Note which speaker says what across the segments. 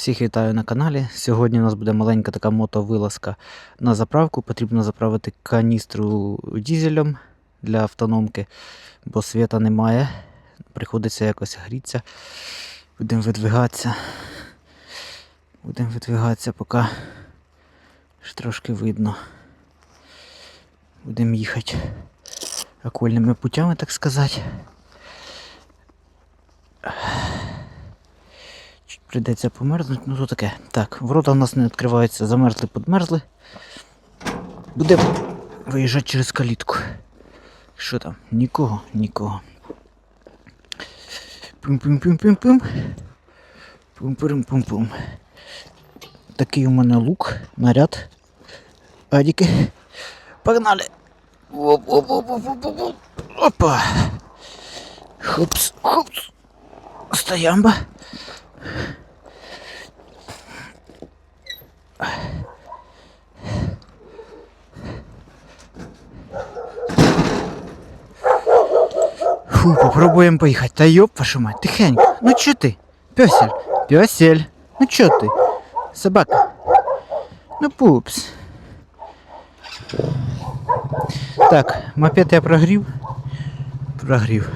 Speaker 1: Всіх вітаю на каналі. Сьогодні у нас буде маленька така мотовилазка на заправку. Потрібно заправити каністру дізелем для автономки, бо світа немає. Приходиться якось грітися. Будемо видвигатися. Будемо видвигатися, поки ж трошки видно. Будемо їхати окольними путями, так сказати. Прийдеться померзнути, ну то таке. Так, ворота у нас не відкриваються, замерзли, подмерзли. Будемо виїжджати через калітку. Що там? Нікого, нікого. Пум-пум-пум-пум-пум. Пум-пум-пум-пум. Такий у мене лук, наряд. Адіки. Погнали! Опа! Хопс, хопс. Стоямба. Фу, попробуємо поїхати. Та йоп, вашу мать, тихенько. Ну чо ти? Пёсель, пёсель. Ну чо ти? Собака. Ну пупс. Так, мопед я прогрів. Прогрів.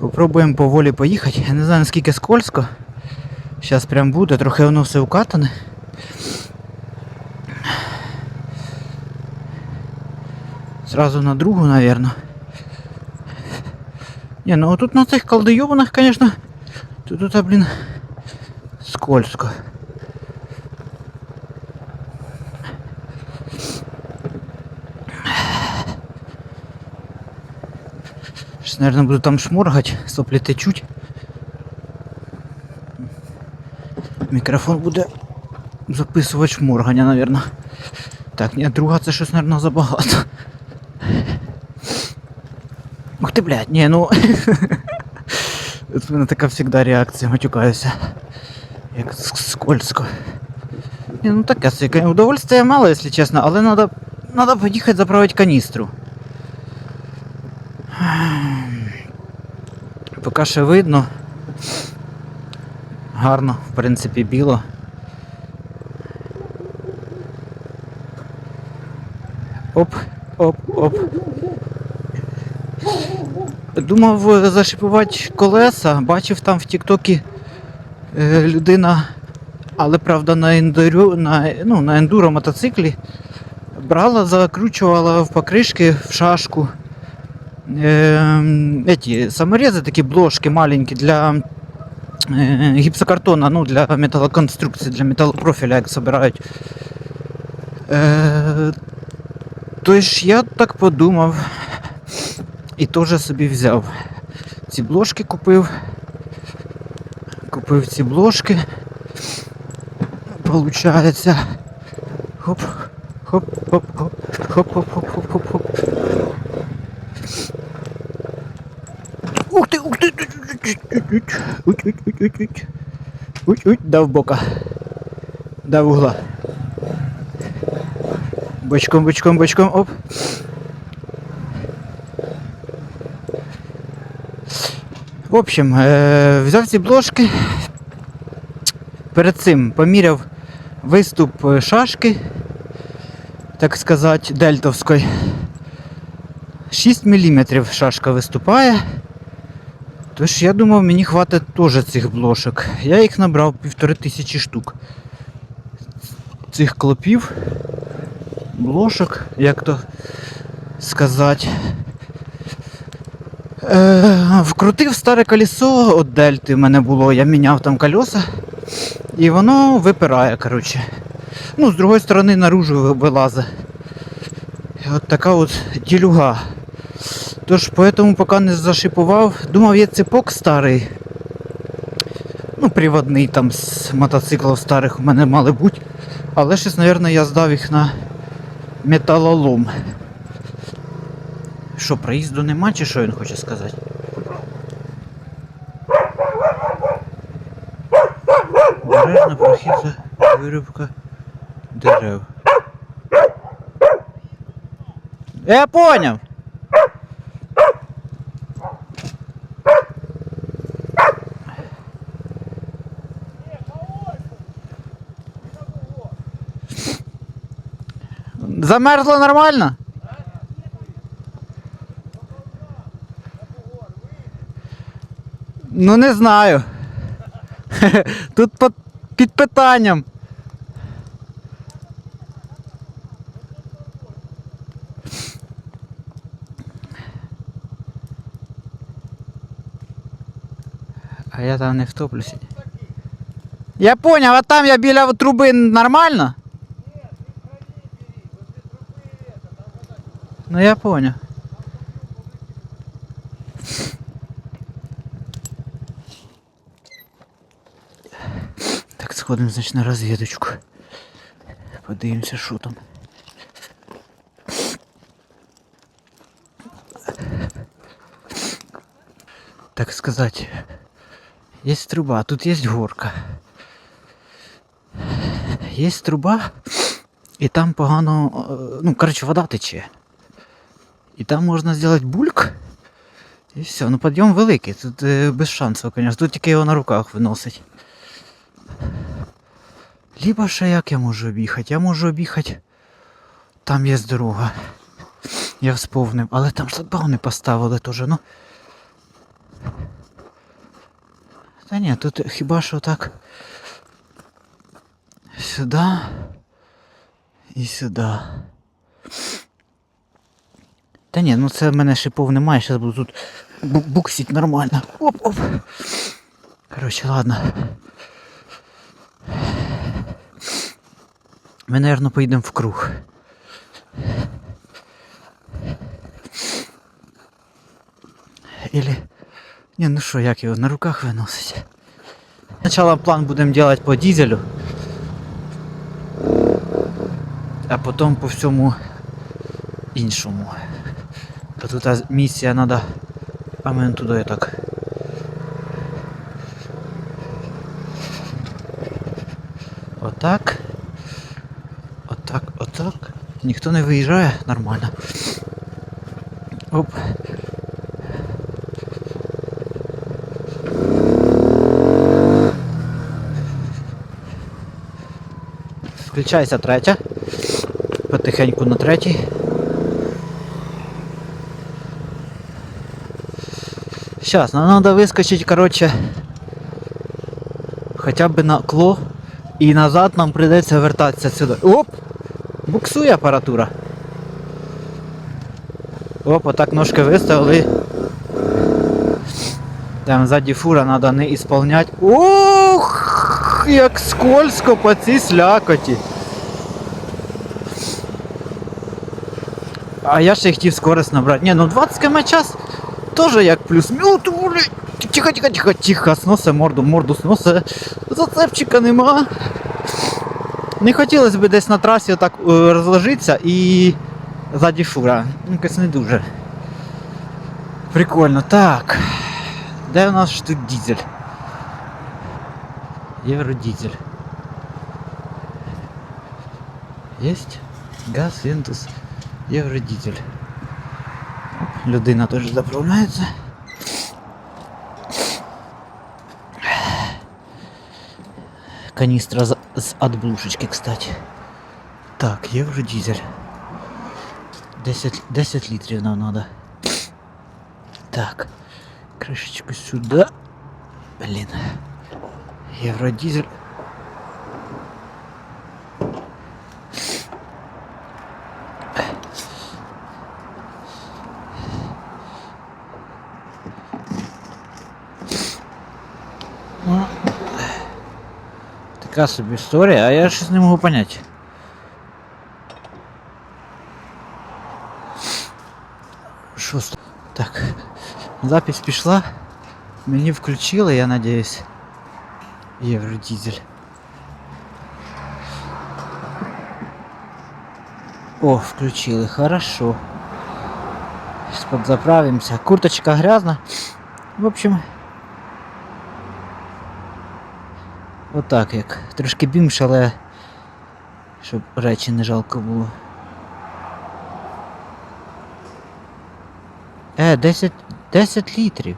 Speaker 1: Попробуємо поволі поїхати. Я не знаю наскільки скользко. Зараз прям буде, трохи воно все укатане. Сразу на другу, наверное. Не, ну тут на цих колдойованих, конечно, тут, тут, блин, скользко. Сейчас, наверное, буду там шморгать, сопли течуть. Мікрофон буде записувати шморгання, наверное. Так, ні, друга це щось, наверное, забагато. Ух ти, блядь, ні, ну. От в мене така завжди реакція, матюкаюся. Як скользко. Ні, ну таке собі, удовольствия мало, якщо чесно, але надо, надо поїхати заправити каністру. Поки ще видно. Гарно, в принципі, біло. Оп, оп, оп. Думав е, зашипувати колеса, бачив там в Тіктокі е, людина, але правда на ендуру, на, ну, на ендуро мотоциклі брала, закручувала в покришки в шашку. Е, эти саморези такі бложки маленькі для е, гіпсокартона, ну, для металоконструкції, для металопрофіля, як збирають. Е, Тож я так подумав і теж собі взяв. Ці блошки купив. Купив ці блошки. Получається. Хоп, хоп-хоп-хоп, хоп-хоп-хоп-хоп-хоп-хоп. Ух ти, ух ти! Уть-уть-уть-уть-уть. Уть-уть, дав бока. Дав угла. Бочком, бочком, бочком, оп. В общем, е, взяв ці бложки. Перед цим поміряв виступ е, шашки, так сказати, дельтовської. 6 мм шашка виступає. Тож я думав, мені хватить теж цих блошок. Я їх набрав півтори тисячі штук. Цих клопів, блошок, як то сказати. Е, вкрутив старе колесо від дельти в мене було, я міняв там колеса. І воно випирає, коротше. Ну, з другої сторони наружу вилазить. От така от ділюга. Тож поэтому поки не зашипував, думав є цепок старий. Ну, приводний там з мотоциклів старих у мене мали бути. Але щось, мабуть, я здав їх на металолом. Що, проїзду нема, чи що він хоче сказати? Обережно прохід за вирубка дерев. Я поняв! Замерзло нормально? Ну не знаю. Тут під, питанням. А я там не втоплюся. Я поняв, а там я біля труби нормально? Ну я понял. Так, сходимо, значить, на розвідочку. Подивимося, що там. Так сказать, есть труба, тут есть горка. Есть труба, і там погано, ну, коротше, вода тече. І там можна зробити бульк. І все, ну підйом великий, тут е, без шансів, звісно. Тут тільки його на руках виносить. Либо ще як я можу об'їхати? Я можу об'їхати. Там є дорога. Я вспомнив, але там шлагбауни поставили теж, ну. Та ні, тут хіба що так. Сюди. І сюди. Та ні, ну це в мене шипов немає, зараз буду тут бу- буксить нормально. Оп-оп. Коротше, ладно. Ми, наверное, поїдемо в круг. Или... Не, ну що, як його на руках виносить? Спочатку план будемо делать по дизелю. А потім по всьому іншому. Бо тут місія треба. А ми туди так. Отак. Отак. Ніхто не виїжджає нормально. Оп. Включається третя. Потихеньку на третій. Сейчас, нам надо выскочить, короче, хотя бы на кло. І назад нам придеться вертатися сюди. Оп! Буксує апаратура. Оп, отак ножки виставили. Там ззаді фура треба не ісполнять. Ух! Як скользко по цій слякоті. А я ще хотів скорость набрати. Ні, ну 20 км час теж як плюс. Тихо, тихо, тихо, тихо, сносе морду, морду сносе. Зацепчика нема. Не хотілося б десь на трасі отак е, розложитися і ззаді фура. Ну, якось не дуже. Прикольно. Так. Де у нас ж тут дизель? Євродизель. Єсть? Газ, Вентус, Євродизель. Людина теж заправляється. Каністра з, з отблушечки, кстати. Так, євродизель. 10, 10 літрів нам надо. Так. Кришечку сюди. Блін. Євродизель. Така собі історія, а я щось не можу поняти. Що з- Так. Запись пішла. Мені включили, я надіюсь. Євродизель. О, включили, хорошо. Сейчас подзаправимся. Курточка грязна. В общем, Отак як. Трошки бімш, але щоб речі не жалко було. Е, 10, 10 літрів.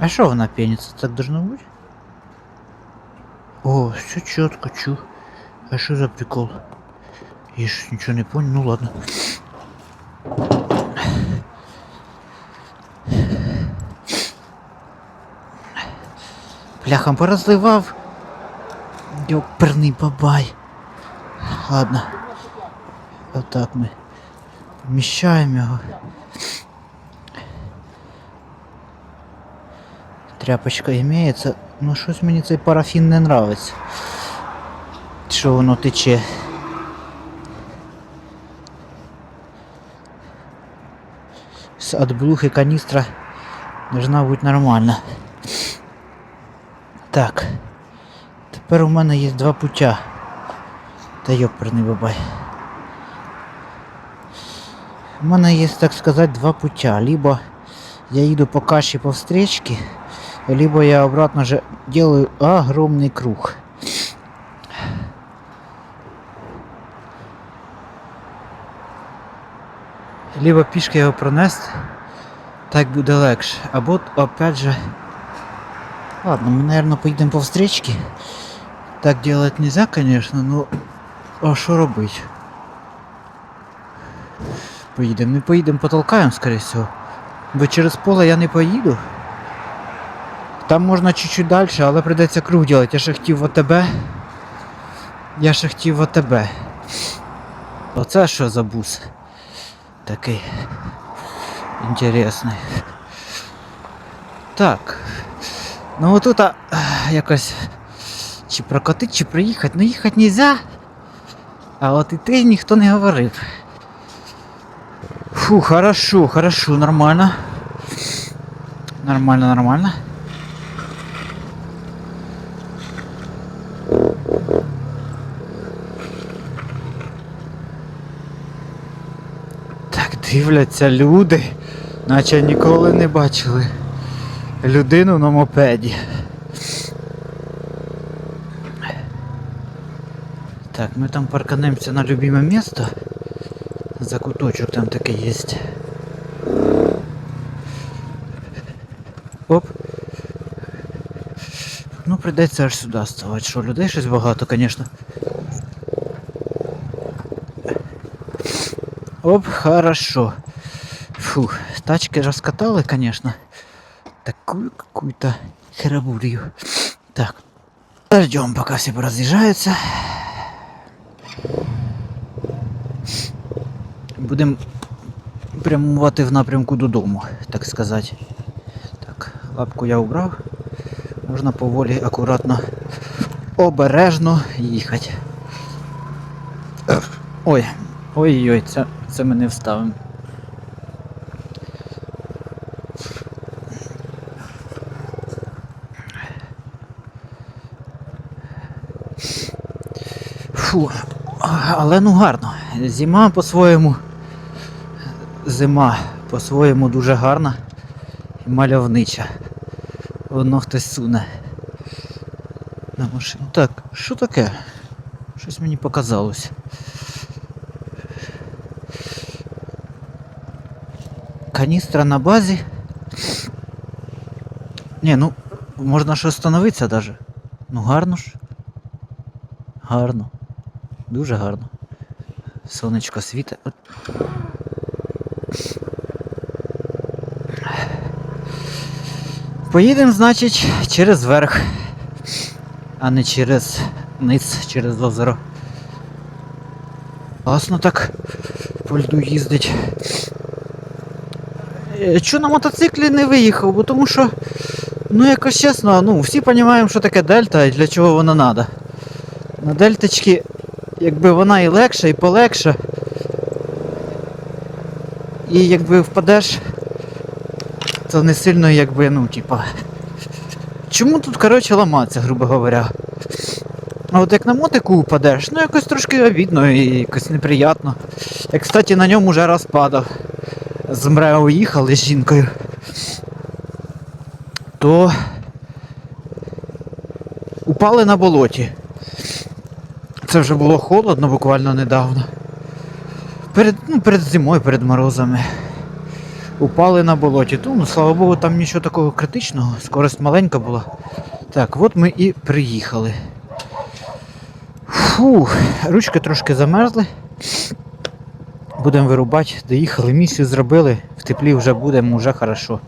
Speaker 1: А що вона пенится? Так должно бути? О, все чітко, чу. А що за прикол? Я ж нічого не понял, ну ладно. Бляхам порозливав. Ёперний бабай. Ладно. Отак ми вміщаємо його. Тряпочка імеється. Ну щось мені цей парафін не нравиться. Що воно тече. С отблухи каністра должна бути нормальна. Так. Тепер у мене є два путя. Та йоперний бабай. У мене є, так сказати, два путя. Либо я їду по каші по встречке, либо я обратно же делаю огромный круг. Либо пішки його пронести, так буде легше. Або опять же. Ладно, мы, наверное, поїдемо по встречке. Так делать нельзя, конечно, но а що робить? Поїдемо, не поїдемо, потолкаємо, скорее всего. Бо через поле я не поїду. Там можна чуть-чуть далі, але прийдеться круг робити. Я ще хотів ОТБ. Я ще хотів ОТБ. Оце що за бус? Такий. Інтересний. Так. Ну отут а, якось чи прокатить, чи приїхати. Ну їхати нельзя. А от іти ніхто не говорив. Фу, хорошо, хорошо, нормально. Нормально, нормально. Так дивляться люди, наче ніколи не бачили людину на мопеді. Так, ми там парканемося на любиме місто. За куточок там таке є. Оп. Ну, прийдеться аж сюди ставати. Що, людей щось багато, звісно. Оп, хорошо. Фух, тачки раскатали, конечно. Такую какую-то херабурию. Так. Ждем, пока все разъезжаются. Будемо прямувати в напрямку додому, так сказати. Так, лапку я убрав. Можна поволі, акуратно, обережно їхати. Ой, ой-ой, це, це ми не вставимо. Фу, але ну гарно. Зима по-своєму. Зима по-своєму дуже гарна і мальовнича. Воно хтось суне на машину. Так, що таке? Щось мені показалось. Каністра на базі. Ні, ну, можна щось становитися даже. Ну гарно ж. Гарно. Дуже гарно. Сонечко світе. Поїдемо, значить, через верх, а не через низ, через озеро. Класно так по льду їздить. Чо на мотоциклі не виїхав, бо тому що, ну якось чесно, ну всі розуміємо, що таке дельта і для чого вона треба. На дельточці, якби вона і легша, і полегша. І якби впадеш, то не сильно якби, ну, типа. Чому тут, коротше, ламатися, грубо говоря. А от як на мотику упадеш, ну якось трошки обідно і якось неприємно. Я, кстати, на ньому вже раз падав з МРЕО їхали з жінкою, то упали на болоті. Це вже було холодно буквально недавно. Перед ну, перед зимою, перед морозами. Упали на болоті. Тому, ну, слава Богу, там нічого такого критичного, скорость маленька була. Так, от ми і приїхали. Фух, ручки трошки замерзли. Будемо вирубати, доїхали, місію зробили, в теплі вже будемо, вже хорошо.